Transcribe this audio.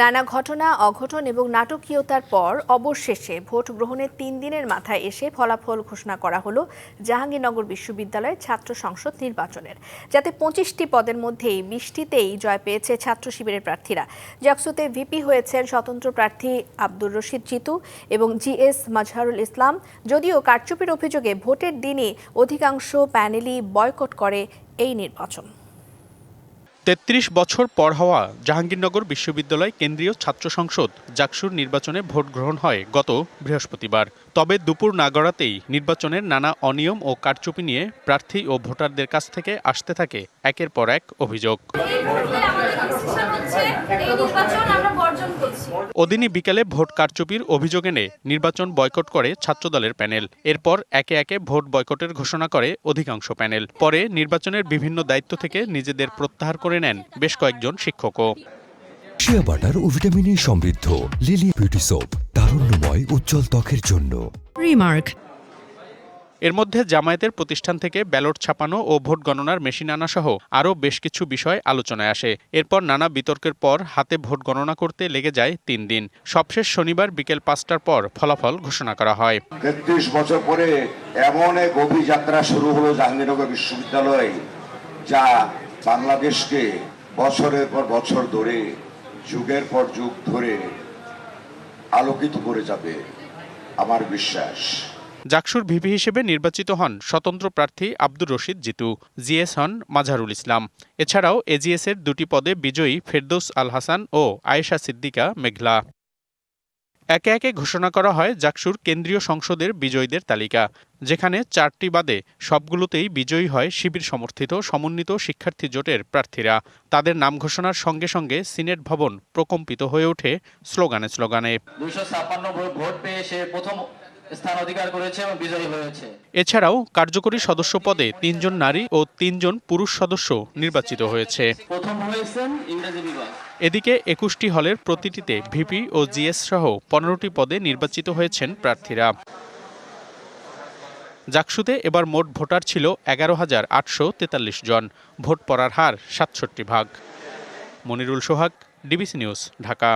নানা ঘটনা, অঘটন এবং নাটকীয়তার পর অবশেষে ভোট গ্রহণের তিন দিনের মাথায় এসে ফলাফল ঘোষণা করা হলো জাহাঙ্গীরনগর বিশ্ববিদ্যালয়ের ছাত্র সংসদ নির্বাচনের। যাতে পঁচিশটি পদের মধ্যেই বিশটিতেই জয় পেয়েছে ছাত্র শিবিরের প্রার্থীরা। জাকসুতে ভিপি হয়েছেন স্বতন্ত্র প্রার্থী আব্দুর রশিদ জিতু এবং জিএস মাজহারুল ইসলাম। যদিও কারচুপির অভিযোগে ভোটের দিনই অধিকাংশ প্যানেলই বয়কট করে এই নির্বাচন। তেত্রিশ বছর পর হওয়া জাহাঙ্গীরনগর বিশ্ববিদ্যালয় কেন্দ্রীয় ছাত্র সংসদ জাকসুর নির্বাচনে ভোট গ্রহণ হয় গত বৃহস্পতিবার। তবে দুপুর নাগড়াতেই নির্বাচনের নানা অনিয়ম ও কারচুপি নিয়ে প্রার্থী ও ভোটারদের কাছ থেকে আসতে থাকে একের পর এক অভিযোগ। ওদিনই বিকেলে ভোট কারচুপির অভিযোগ এনে নির্বাচন বয়কট করে ছাত্রদলের প্যানেল। এরপর একে একে ভোট বয়কটের ঘোষণা করে অধিকাংশ প্যানেল। পরে নির্বাচনের বিভিন্ন দায়িত্ব থেকে নিজেদের প্রত্যাহার করে নেন বেশ কয়েকজন শিক্ষকও। শিয়া বাটার ও ভিটামিনে সমৃদ্ধ লিলি বিউটি সোপ তারুণ্যময় উজ্জ্বল ত্বকের জন্য। Remark. এর মধ্যে জামায়াতের প্রতিষ্ঠান থেকে ব্যালট ছাপানো ও ভোট গণনার মেশিন আনা সহ আরও বেশ কিছু বিষয় আলোচনায় আসে। এরপর নানা বিতর্কের পর হাতে ভোট গণনা করতে লেগে যায় তিন দিন। সবশেষ শনিবার বিকেল পাঁচটার পর ফলাফল ঘোষণা করা হয়। তেত্রিশ বছর পরে এমন এক অভিযাত্রা শুরু হলো জাহাঙ্গীরনগর বিশ্ববিদ্যালয়, যা বাংলাদেশকে বছরের পর বছর ধরে, যুগের পর যুগ ধরে আলোকিত করে যাবে, আমার বিশ্বাস। জাকসুর ভিপি হিসেবে নির্বাচিত হন স্বতন্ত্র প্রার্থী আব্দুর রশিদ জিতু, জিএস হন মাঝারুল ইসলাম। এছাড়াও এজিএস এর দুটি পদে বিজয়ী ফেরদৌস আল হাসান ও আয়েশা সিদ্দিকা মেঘলা। একে একে ঘোষণা করা হয় জাকসুর কেন্দ্রীয় সংসদের বিজয়ীদের তালিকা, যেখানে চারটি বাদে সবগুলোতেই বিজয়ী হয় শিবির সমর্থিত সমন্বিত শিক্ষার্থী জোটের প্রার্থীরা। তাদের নাম ঘোষণার সঙ্গে সঙ্গে সিনেট ভবন প্রকম্পিত হয়ে ওঠে স্লোগানে স্লোগানে। ছাপ্পান্ন ভোট পেয়ে সে প্রথম স্থান অধিকার করেছে এবং বিজয়ী হয়েছে। এছাড়াও কার্যকরী সদস্য পদে তিনজন নারী ও তিনজন পুরুষ সদস্য নির্বাচিত হয়েছে। প্রথম হয়েছেন ইংরেজি বিভাগ। এদিকে একুশটি হলের প্রতিটিতে ভিপি ও জিএস সহ পনেরোটি পদে নির্বাচিত হয়েছেন প্রার্থীরা। জাকসুতে এবার মোট ভোটার ছিল এগারো হাজার আটশো তেতাল্লিশ জন। ভোট পড়ার হার সাতষট্টি ভাগ। Monirul Sohag DBC news Dhaka.